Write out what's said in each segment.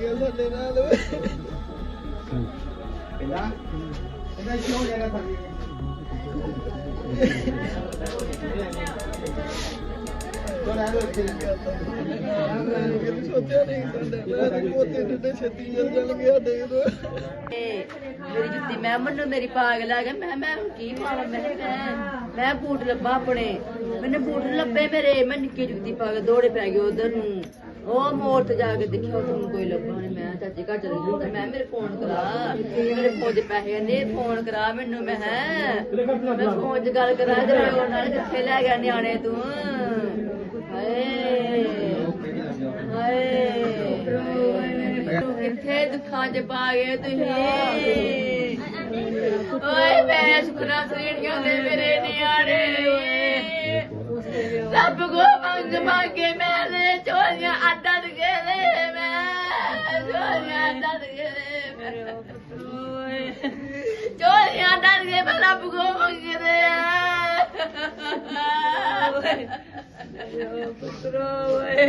ਸਾਡੇ ਨਾਲ ਕਹਿੰਦਾ ਕਹਿੰਦਾ ਕਿਉਂ ਜਾਣਾ ਫੜੀ ਤੋਂ ਲੋ ਇੱਥੇ ਸੋਚਿਆ ਨਹੀਂ ਸਾਡੇ ਮੈਂ ਤਾਂ ਪੋਤੇ ਟੁੱਟੇ ਛੇਤੀ ਜਲ ਜਲ ਗਿਆ ਦੇ ਦੋ ਤੇ ਮੇਰੀ ਜੁੱਤੀ ਮੈਂ ਮੰਨੂ ਮੇਰੀ ਪਾਗਲ ਆ ਗਿਆ ਮੈਂ ਮੈਂ ਕੀ ਪਾਵਾਂ ਮੈਂ ਕਿਹਾ ਮੈਂ ਮੈਂ ਬੂਟ ਲੱਭਾ ਆਪਣੇ ਮੈਨੂੰ ਬੂਟ ਲੱਭੇ ਮੇਰੇ ਮੈਂ ਨਿੱਕੀ ਜੁੱਤੀ ਪਾ ਕੇ ਦੌੜੇ ਪੈ ਗਏ ਉਧਰ ਨੂੰ ਉਹ ਮੋੜ ਤੇ ਜਾ ਕੇ ਦੇਖਿਆ ਉੱਥੇ ਕੋਈ ਲੱਭਾ ਨਹੀਂ ਮੈਂ ਚਾਚੀ ਘਰ ਚਲੇ ਗਈ ਮੈਂ ਮੇਰੇ ਫੋਨ ਕਰਾ। ਮੇਰੇ ਫੋਨ 'ਚ ਪੈਸੇ ਨੇ ਫੋਨ ਕਰਾ ਮੈਨੂੰ, ਮੈਂ ਹੈ ਮੈਂ ਫੋਨ 'ਚ ਗੱਲ ਕਰਾ ਜਰਾ ਉਹ ਨਾਲ ਕਿੱਥੇ ਲੈ ਗਿਆ, ਨਿਆਣੇ ਤੂੰ? ਹਾਏ। ਹਾਏ। ਤੂੰ ਕਿੱਥੇ ਦੁੱਖਾਂ 'ਚ ਪਾ ਗਏ ਤੁਸੀਂ? ਓਏ, ਮੈਂ ਸੁਖਨਾ ਸਰੀੜੀਆਂ ਦੇ ਮੇਰੇ ਨਿਆਣੇ। ਸਭ ਕੋ ਮੰਗ ਮੰਗੇ ਮੈਨੇ ਚੋਰੀਆਂ ਅੱਡਾਂ ਗਏ ਮੈਂ ਚੋਰੀਆਂ ਅੱਡਾਂ ਗਏ ਮੈਂ ਓਏ ਚੋਰੀਆਂ ਅੱਡਾਂ ਗਏ ਮੈਂ ਰੱਬ ਕੋ ਮੰਗਦੇ ਆ ਪੁੱਤਰੋ ਓਏ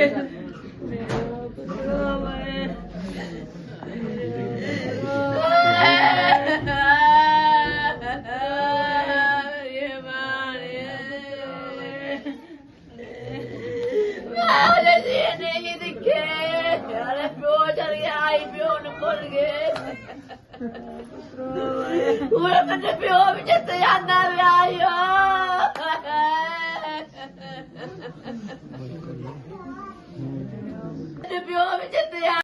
ਮਾਰੇ ਜੀ ਨਹੀਂ ਦਿਖੇ ਯਾਰੇ ਪਿਓ ਚਲ ਗਿਆ ਆਈ ਪਿਓ ਨੂੰ ਭੁੱਲ ਗਏ